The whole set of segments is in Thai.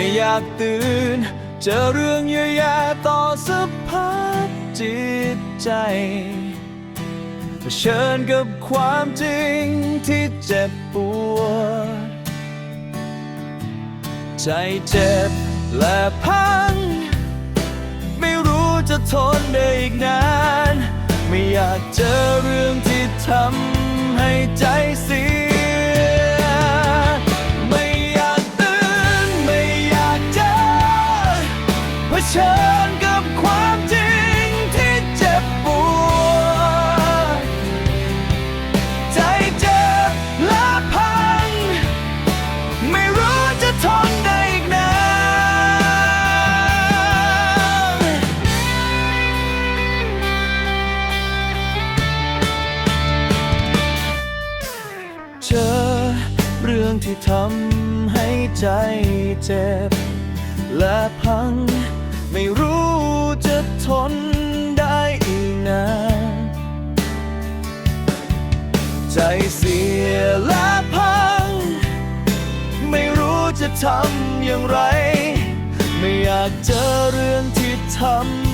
ไม่อยากตื่น เจอเรื่องแย่ๆต่อสภาพจิตใจเผชิญกับความจริงที่เจ็บปวด ใจเจ็บและพัง ไม่รู้จะทนได้อีกนาน ไม่อยากเจอเรื่องที่ทำให้ใจเสีย ที่ทำให้ใจเจ็บ และพัง ไม่รู้จะทนได้อีกนานใจเสียและพัง ไม่รู้จะทำอย่างไร ไม่อยากเจอเรื่องที่ทำ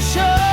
ไ